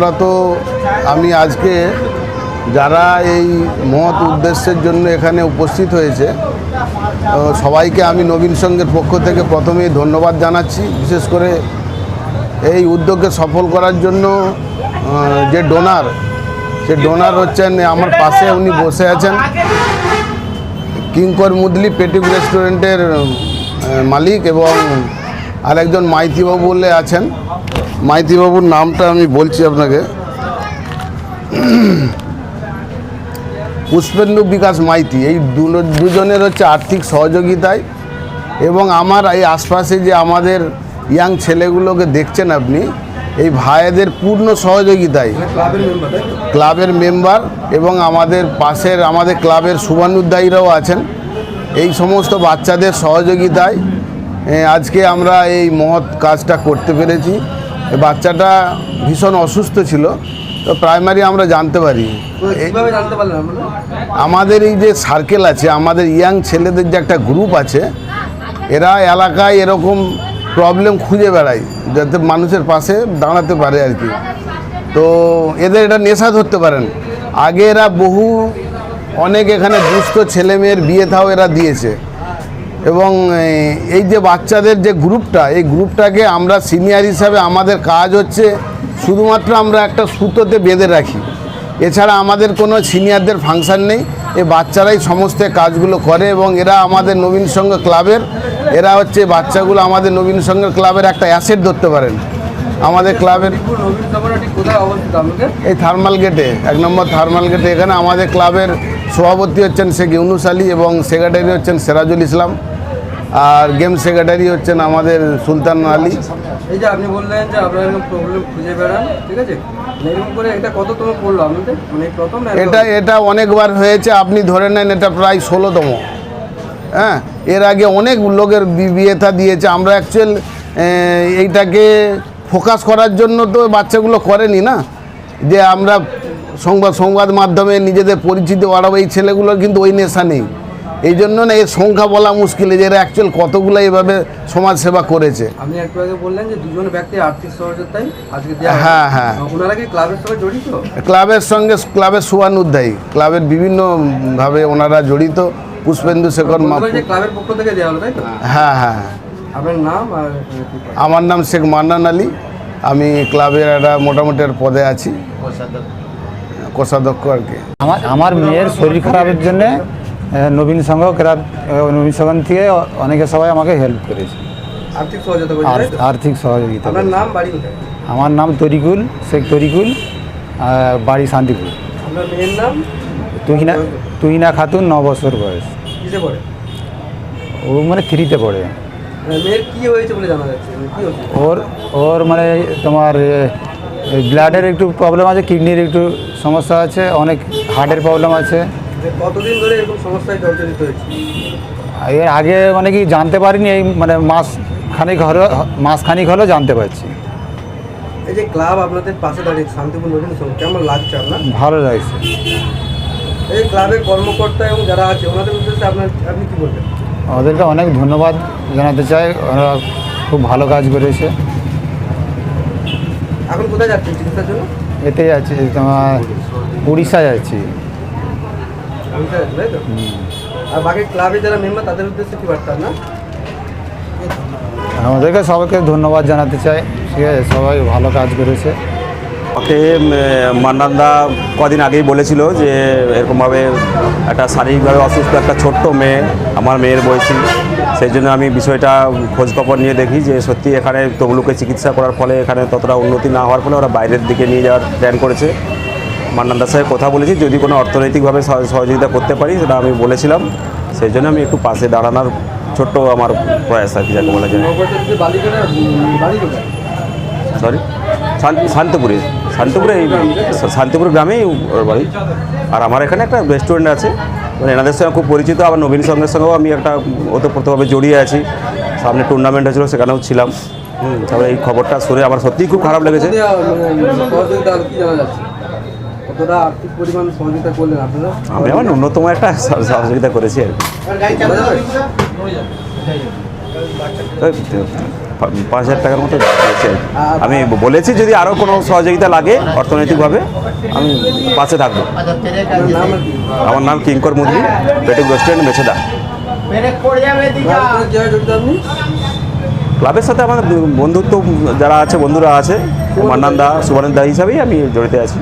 আমরা তো, আমি আজকে যারা এই মহৎ উদ্দেশ্যের জন্য এখানে উপস্থিত হয়েছে সবাইকে আমি নবীন সংঘের পক্ষ থেকে প্রথমেই ধন্যবাদ জানাচ্ছি। বিশেষ করে এই উদ্যোগকে সফল করার জন্য যে ডোনার, সে ডোনার হচ্ছেন, আমার পাশে উনি বসে আছেন। কিঙ্কর মুদলি পেটিক রেস্টুরেন্টের মালিক এবং আরেকজন মাইতিবাবু বলে আছেন। মাইতিবাবুর নামটা আমি বলছি আপনাকে। পুষ্পেন্দু বিকাশ মাইতি, এই দুজনের হচ্ছে আর্থিক সহযোগিতায় এবং আমার এই আশপাশে যে আমাদের ইয়াং ছেলেগুলোকে দেখছেন আপনি, এই ভাইদের পূর্ণ সহযোগিতায় ক্লাবের মেম্বার এবং আমাদের পাশের, আমাদের ক্লাবের শুভানুদ্দায়ীরাও আছেন। এই সমস্ত বাচ্চাদের সহযোগিতায় আজকে আমরা এই মহৎ কাজটা করতে পেরেছি। বাচ্চাটা ভীষণ অসুস্থ ছিল তো প্রাইমারি আমরা জানতে পারি। আমাদের এই যে সার্কেল আছে আমাদের ইয়াং ছেলেদের যে একটা গ্রুপ আছে এরা এলাকায় এরকম প্রবলেম খুঁজে বেড়ায় যাতে মানুষের পাশে দাঁড়াতে পারে আর কি। তো এদের এটা নেশা ধরতে পারেন। আগে এরা বহু অনেক এখানে দুস্থ ছেলে মেয়ের বিয়ে থাও এরা দিয়েছে। এবং এই যে বাচ্চাদের যে গ্রুপটা, এই গ্রুপটাকে আমরা সিনিয়র হিসাবে আমাদের কাজ হচ্ছে শুধুমাত্র আমরা একটা সুতোতে বেঁধে রাখি। এছাড়া আমাদের কোনো সিনিয়রদের ফাংশন নেই। এ বাচ্চারাই সমস্ত কাজগুলো করে এবং এরা আমাদের নবীন সংঘ ক্লাবের, এরা হচ্ছে বাচ্চাগুলো আমাদের নবীন সংঘ ক্লাবের একটা অ্যাসেট ধরতে পারেন। আমাদের ক্লাবের এই থার্মাল গেটে, এক নম্বর থার্মাল গেটে এখানে আমাদের ক্লাবের সভাপতি হচ্ছেন শেখ ইউনুস আলী এবং সেক্রেটারি হচ্ছেন সেরাজুল ইসলাম। আর গেম সেক্রেটারি হচ্ছেন আমাদের সুলতান আলী। এই যে আপনি বললেন যে আপনারা এরকম প্রবলেম খুঁজে বেড়ান ঠিক আছে? এটা মানে এই প্রথম না এর এটা এটা অনেকবার হয়েছে আপনি ধরে নেন এটা প্রায় ষোলোতম। হ্যাঁ এর আগে অনেক লোকের বি- বিয়েথা দিয়েছে। আমরা অ্যাকচুয়াল এইটাকে ফোকাস করার জন্য তো বাচ্চাগুলো করেনি না? যে আমরা সংবাদ সংবাদ মাধ্যমে নিজেদের পরিচিতি বাড়াবো এই ছেলেগুলোর কিন্তু ওই নেশা নেই। এই জন্য না এর সংখ্যা বলা মুশকিল যে এরা অ্যাকচুয়াল কতগুলো এভাবে সমাজ সেবা করেছে। আপনি একটু আগে বললেন যে দুজন ব্যক্তি আর্থিক সহযোগিতায় আজকে হ্যাঁ, হ্যাঁ। ওনারা কি ক্লাবের সঙ্গে জড়িত? ক্লাবের সঙ্গে ক্লাবের সুয়ানুধ্যায়ী। ক্লাবের বিভিন্নভাবে ওনারা জড়িত। পুষ্পেন্দু শেখর ক্লাবের পক্ষ থেকে দেওয়া হলো তাই তো? হ্যাঁ হ্যাঁ। আপনার নাম আর? আমার নাম শেখ মান্নান আলী। আমি ক্লাবের একটা মোটামুটি পদে আছি। কোষাধ্যক্ষ আর কি। আমার আমার মেয়ের শরীর খারাপের জন্য নবীন সংঘ আহ, নবীন সংঘ থেকে অনেকে সবাই আমাকে হেল্প করেছে। আর্থিক সহযোগিতা? আর্থিক সহযোগিতা আপনার নাম বাড়ি আমার নাম তরিকুল শেখ তরিকুল বাড়ি শান্তিপুর। আপনার মেয়ের নাম? তুহিনা তুহিনা খাতুন ন বছর বয়স। পড়ে? ও মানে থ্রিতে পড়ে। মানে মানে ওর ওর মানে তোমার ব্লাডের একটু প্রবলেম আছে কিডনির একটু সমস্যা আছে অনেক হার্টের প্রবলেম আছে। কতদিন ধরে এরকম সমস্যায় জর্জরিত হয়েছে? এর আগে মানে কি জানতে পারিনি এই মানে মাস খানিক হলো মাস খানিক হলো জানতে পারছি। এই যে ক্লাব আপনাদের পাশে দাঁড়িয়ে শান্তিপুর নবীন সংঘ কেমন লাগছে আপনার? ভালো লাগছে। এই ক্লাবের কর্মকর্তা এবং যারা আছে ওনাদের উদ্দেশ্যে আপনার আপনি কি বলবেন? ওদেরকে অনেক ধন্যবাদ জানাতে চাই ওরা খুব ভালো কাজ করেছে। এখন কোথায় যাচ্ছেন চিকিৎসার জন্য? এতে যাচ্ছি তোমার উড়িষ্যা যাচ্ছি। ওইটা যাচ্ছেন, তাই তো? আর বাকি ক্লাবের যারা মেম্বার তাদের উদ্দেশ্যে কি বার্তা না? আমাদেরকে সবাইকে ধন্যবাদ জানাতে চাই। ঠিক আছে সবাই ভালো কাজ করেছে। ওকে মান্নানদা কদিন আগেই বলেছিল যে এরকমভাবে একটা শারীরিকভাবে অসুস্থ একটা ছোট্ট মেয়ে আমার মেয়ের বয়সী। সেই জন্য আমি বিষয়টা খোঁজখবর নিয়ে দেখি যে সত্যি এখানে তমলুকে চিকিৎসা করার ফলে এখানে ততটা উন্নতি না হওয়ার ফলে ওরা বাইরের দিকে নিয়ে যাওয়ার প্ল্যান করেছে। মান্নানদার সাথে কথা বলেছি, যদি কোনো অর্থনৈতিকভাবে সহ- সহযোগিতা করতে পারি, সেটা আমি বলেছিলাম। সেই জন্য আমি একটু পাশে দাঁড়ানোর ছোট্ট আমার প্রয়াস আর কি, যাকে বলা যায়। সরি শান্তিপুরে শান্তিপুরে এই শান্তিপুর গ্রামেই ওর বাড়ি। আর আমার এখানে একটা রেস্টুরেন্ট আছে। মানে এনাদের সঙ্গে খুব পরিচিত, আবার নবীন সঙ্গের সঙ্গেও আমি একটা ওতপ্রোতভাবে জড়িয়ে আছি। সামনে টুর্নামেন্ট হয়েছিল, সেখানেও ছিলাম। তারপরে এই খবরটা শুনে আমার সত্যিই খুব খারাপ লেগেছে। কতটা, আর্থিক পরিমাণ সহযোগিতা করলেন আপনারা? আমি আমার ন্যূনতম একটা সহযোগিতা করেছি আর পাঁচ হাজার টাকার মতো আমি বলেছি যদি আরও কোনো সহযোগিতা লাগে অর্থনৈতিকভাবে আমি পাশে থাকব। আমার নাম কিঙ্কর মুদরি পেটুক রেস্টুরেন্ট মেছেদা। ক্লাবের সাথে আমার বন্ধুত্ব যারা আছে বন্ধুরা আছে মান্নান দা সুবর্ণ দা হিসাবেই আমি জড়িত আছি।